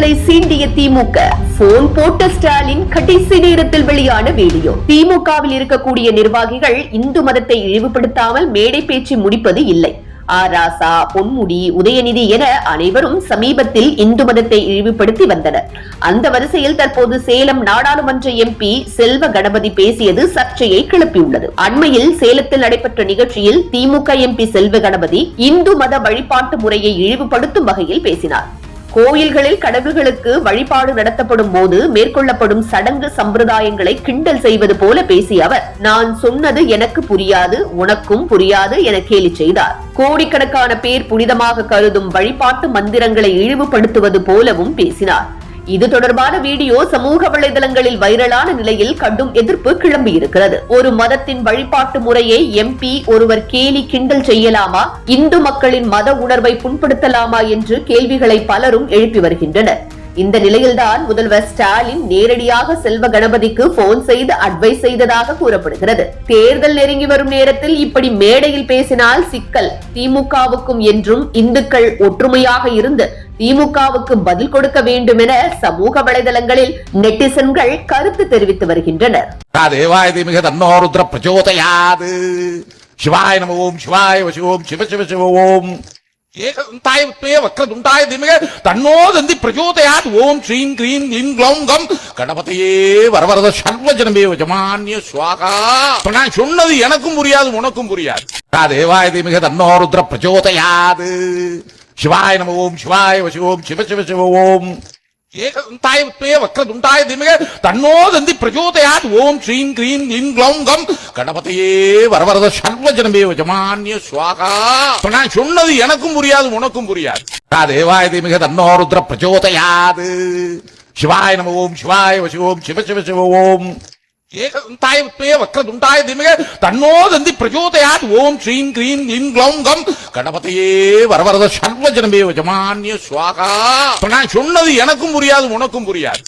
தொண்டர்களை சீண்டிய திமுக. போன் போட்ட ஸ்டாலின் கடைசி நேரத்தில் வெளியான வீடியோ. திமுகவில் இருக்கக்கூடிய நிர்வாகிகள் இந்து மதத்தை இழிவுபடுத்தாமல் மேடை பேச்சு முடிப்பது இல்லை. ஆராசா பொன்முடி உதயநிதி என அனைவரும் சமீபத்தில் இந்து மதத்தை இழிவுபடுத்தி வந்தனர். அந்த வரிசையில் தற்போது சேலம் நாடாளுமன்ற எம்பி செல்வ கணபதி பேசியது சர்ச்சையை கிளப்பியுள்ளது. அண்மையில் சேலத்தில் நடைபெற்ற நிகழ்ச்சியில் திமுக எம்பி செல்வ கணபதி இந்து மத வழிபாட்டு முறையை இழிவுபடுத்தும் வகையில் பேசினார். கோயில்களில் கடவுள்களுக்கு வழிபாடு நடத்தப்படும் போது மேற்கொள்ளப்படும் சடங்கு சம்பிரதாயங்களை கிண்டல் செய்வது போல பேசிய அவர் நான் சொன்னது எனக்கு புரியாது உனக்கும் புரியாது என கேலி செய்தார். கோடிக்கணக்கான பேர் புனிதமாக கருதும் வழிபாட்டு மந்திரங்களை இழிவுபடுத்துவது போலவும் பேசினார். இது தொடர்பான வீடியோ சமூக வலைதளங்களில் வைரலான நிலையில் கடும் எதிர்ப்பு கிளம்பியிருக்கிறது. ஒரு மதத்தின் வழிபாட்டு முறையை எம்பி ஒருவர் கேலி கிண்டல் செய்யலாமா? இந்து மக்களின் மத உணர்வை புண்படுத்தலாமா என்று கேள்விகளை பலரும் எழுப்பி வருகின்றனர். இந்த நிலையில்தான் முதல்வர் ஸ்டாலின் நேரடியாக செல்வ கணபதிக்கு போன் செய்து அட்வைஸ் செய்ததாக கூறப்படுகிறது. தேர்தல் நெருங்கி வரும் நேரத்தில் இப்படி மேடையில் பேசினால் சிக்கல். திமுகவுக்கும் என்றும் இந்துக்கள் ஒற்றுமையாக இருந்து திமுகவுக்கு பதில் கொடுக்க வேண்டும் என சமூக வலைதளங்களில் நெட்டிசன்கள் கருத்து தெரிவித்து வருகின்றனர். சிவாய நம ஓம் சிவாய வசி சிவ சிவ சிவ ஓம். ஏகந்தாய வக்ரதுண்டாய தீமிக தன்னோ பிரச்சோதயாத். ஓம் ஸ்ரீம் கிரீம் க்ளீம் க்ளௌம் கம். கணபதியே வரவரத சர்வஜனமே வஜமான்ய சுவாகா. நான் சொன்னது எனக்கும் புரியாது உனக்கும் புரியாது. தேவாய தீமிக பிரச்சோதயாது. சிவாய நம ஓம் சிவாய வசி ஓம் சிவ சிவ சிவ ஓம் ஏகந்தாய வித்மே வக்ரதுண்டாய தீமிக தன்னோ தந்தி பிரச்சோதயாத் ஓம் ஸ்ரீம் கிரீம் க்ளீம் க்ளௌம் கம் கணபதியே வரவரத சர்வஜனமே வஜமான்ய சுவாகா நான் சொன்னது எனக்கும் புரியாது உனக்கும் புரியாது தேவாய தீமிக தன்னோ ருத்ர பிரச்சோதயாது சிவாய நம ஓம் சிவாய சிவோம் சிவ சிவ சிவ ஓம் ஏகந்தாய வித்மே வக்ரதுண்டாய தீமிக தன்னோ பிரச்சோதயாத் ஓம் ஸ்ரீம் கிரீம் க்ளீம் க்ளௌம் கம். கணபதியே வரவரத சர்வஜனமே வஜமான்ய சுவாகா நான் சொன்னது எனக்கும் புரியாது உனக்கும் புரியாது.